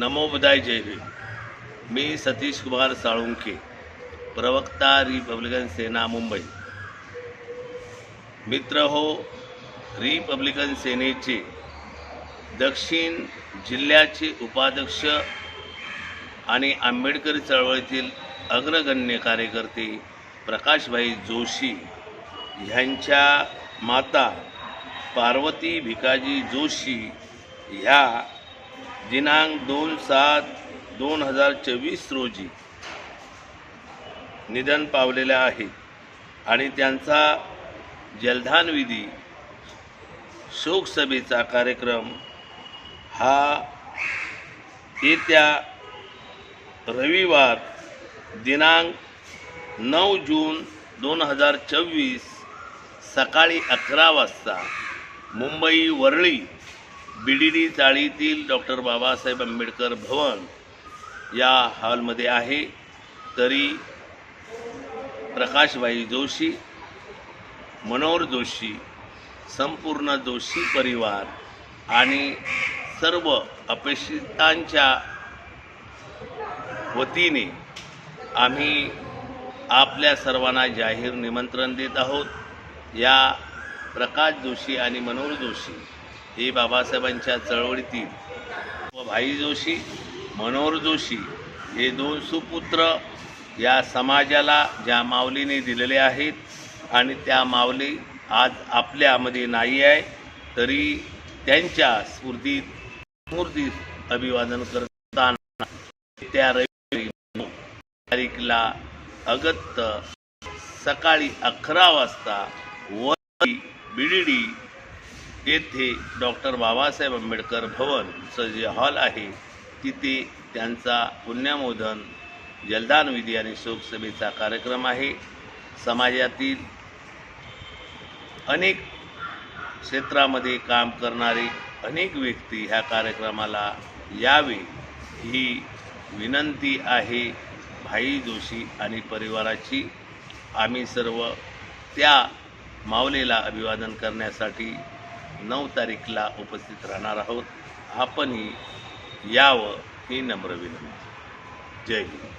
नमोबदाय जय भीम मी सतीश कुमार साळुंके प्रवक्ता रिपब्लिकन सेना मुंबई. मित्र हो रिपब्लिकन सेनेचे दक्षिण जिल्ह्याचे उपाध्यक्ष आणि आंबेडकर चळवळीतील अग्रगण्य कार्यकर्ते प्रकाशभाई जोशी ह्यांच्या माता पार्वती भिकाजी जोशी ह्या दिनांक दोन सात दोन हजार चोवीस रोजी निधन पावलेल्या आहेत आणि त्यांचा जलधान विधी शोकसभेचा कार्यक्रम हा येत्या रविवार दिनांक नऊ जून दोन हजार चोवीस सकाळी अकरा वाजता Mumbai Worli B D D चाळीतील doctor Babasaheb Ambedkar Bhavan या हॉलमध्ये आहे. तरी प्रकाशभाई जोशी मनोहर जोशी संपूर्ण जोशी परिवार आणि सर्व अपेक्षितांच्या वतीने आम्ही आपल्या सर्वांना जाहीर निमंत्रण देत आहोत. या प्रकाश जोशी आणि मनोहर जोशी हे बाबासाहेबांच्या चळवळीतील. व भाई जोशी मनोहर जोशी हे दोन सुपुत्र या समाजाला ज्या माऊलीने दिलेले आहेत आणि त्या माऊली आज आपल्यामध्ये नाही आहे तरी त्यांच्या स्फूर्तीत मूर्तीस अभिवादन करताना त्या रविवारी तारीखला अगत्य सकाळी अकरा वाजता वरळी बीडीडी येथे डॉक्टर बाबासाहेब आंबेडकर भवनचं जे हॉल आहे. तिथे त्यांचा पुण्यमोदन जलदान विधी आणि शोकसभेचा कार्यक्रम आहे. समाजातील अनेक क्षेत्रामध्ये काम करणारे अनेक व्यक्ती ह्या कार्यक्रमाला यावे ही विनंती आहे. भाई जोशी आणि परिवाराची आम्ही सर्व त्या माऊलीला अभिवादन करण्यासाठी नऊ तारीखला उपस्थित राहणार आहोत. आपणही यावं ही नम्र विनंती. जय हिंद.